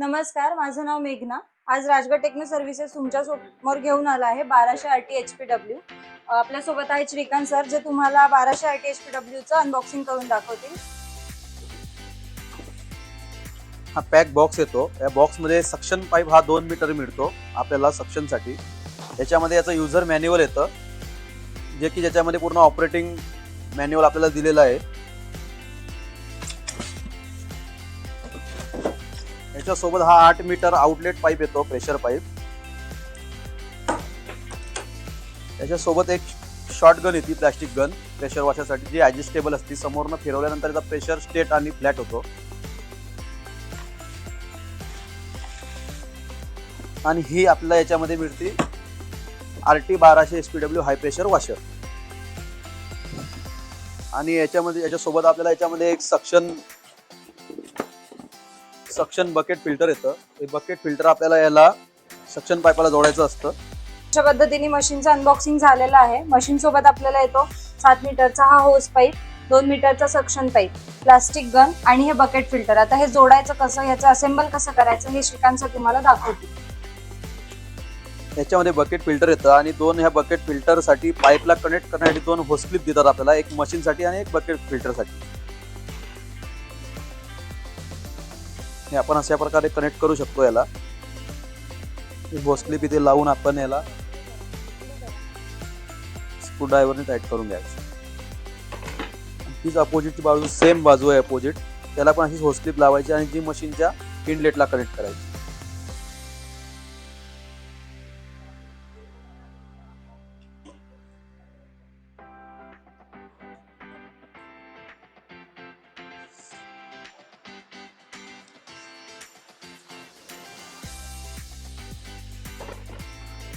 नमस्कार माझं नाव मेघना. आज राजगड टेक्नो सर्व्हिसेस तुमच्यासमोर घेऊन आला आहे बाराशे R T H P W आपल्यासोबत आहे श्रीकांत सर जे तुम्हाला बाराशे आर टी एच पी डब्ल्यूचं अनबॉक्सिंग करून दाखवतील. हा पॅक बॉक्स येतो. या बॉक्समध्ये सक्शन पाईप हा दोन मीटर मिळतो आपल्याला सक्शनसाठी याच्यामध्ये याचं युजर मॅन्युअल येतं. जे की ज्याच्यामध्ये पूर्ण ऑपरेटिंग मॅन्युअल आपल्याला दिलेलं आहे. याच्यासोबत हा आठ मीटर आउटलेट पाईप येतो प्रेशर पाईप याच्यासोबत एक शॉर्ट गन येते प्लॅस्टिक गन प्रेशर वॉशरसाठी जी ॲडजस्टेबल असते समोरनं फिरवल्यानंतर याचा प्रेशर स्टेट आणि फ्लॅट होतो. आणि ही आपल्याला याच्यामध्ये मिळते आर टी बाराशे S P W high pressure washer आणि याच्यामध्ये याच्यासोबत आपल्याला याच्यामध्ये एक सक्शन सक्शन बकेट फिल्टर येतं. हे बकेट फिल्टर आपल्याला याला सक्शन पाईपाला जोडायचं असतं. अशा पद्धतीने मशीनचं अनबॉक्सिंग झालेलं आहे. मशीन सोबत आपल्याला येतो सात मीटरचा हा होस पाईप दोन मीटरचा सक्शन पाईप प्लास्टिक गन आणि हे बकेट फिल्टर आता हे जोडायचं कसं ह्याचं असेंबल कसं करायचं हे श्रीकांत तुम्हाला दाखवतील याच्यामध्ये बकेट फिल्टर येतं आणि दोन ह्या बकेट फिल्टरसाठी पाईपला कनेक्ट करण्यासाठी दोन होसक्लिप देतात आपल्याला. एक मशीनसाठी आणि एक बकेट फिल्टरसाठी हे आपण अशा प्रकारे कनेक्ट करू शकतो याला. होसक्लिप इथे लावून आपण याला स्क्रूड्रायव्हरने टाईट करून घ्यायचं. तीच अपोजिटची बाजू सेम बाजू आहे अपोजिट त्याला पण अशीच होस्लिप लावायची आणि जी मशीनच्या इनलेटला कनेक्ट करायची.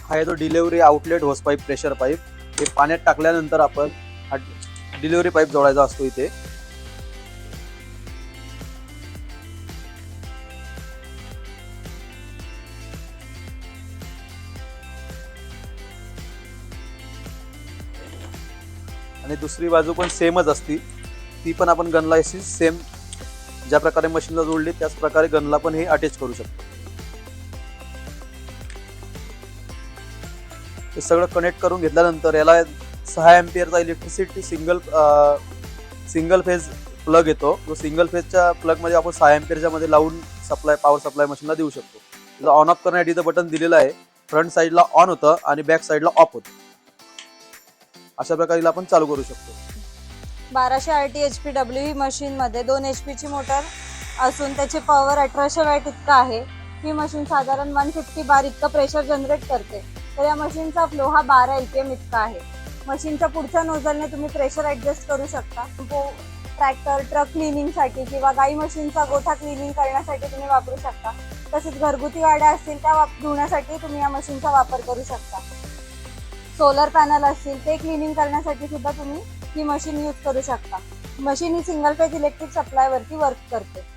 हा येतो तो delivery outlet hose pipe pressure pipe हे पाण्यात टाकल्यानंतर आपण हा डिलिव्हरी पाईप जोडायचा असतो इथे. आणि दुसरी बाजू पण सेमच असती. ती पण आपण गनला सेम ज्या प्रकारे मशीनला जोडली त्याच प्रकारे गनला पण हे अटॅच करू शकतो. हे सगळं कनेक्ट करून घेतल्यानंतर याला सहा एम्पियरचा electricity single single phase plug येतो. जो सिंगल फेजच्या प्लगमध्ये आपण सहा एम्पियरच्या मध्ये लावून सप्लाय पॉवर सप्लाय मशीनला देऊ शकतो. त्याला ऑन ऑफ करण्यासाठी इथं बटन दिलेलं आहे फ्रंट साईडला ऑन होतं आणि बॅक साईडला ऑफ होतं. अशा प्रकारे आपण चालू करू शकतो. बाराशे R T H P W ही मशीनमध्ये दोन एच पीची मोटर असून त्याची पॉवर अठराशे वॅट इतका आहे. ही मशीन साधारण वन फिफ्टी बार इतकं प्रेशर जनरेट करते. तर या मशीनचा फ्लो हा बारा एल पी एम इतका आहे. मशीनच्या पुढच्या नोझलने तुम्ही प्रेशर ॲडजस्ट करू शकता. ट्रॅक्टर ट्रक क्लिनिंगसाठी किंवा गाई मशीनचा गोठा क्लिनिंग करण्यासाठी तुम्ही वापरू शकता. तसेच घरगुती गाड्या असतील त्या वाप धुण्यासाठी तुम्ही या मशीनचा वापर करू शकता. सोलर पॅनल असतील ते क्लिनिंग करण्यासाठी सुद्धा तुम्ही ही मशीन यूज करू शकता. मशीन ही सिंगल फेज इलेक्ट्रिक सप्लायवरती वर्क करते.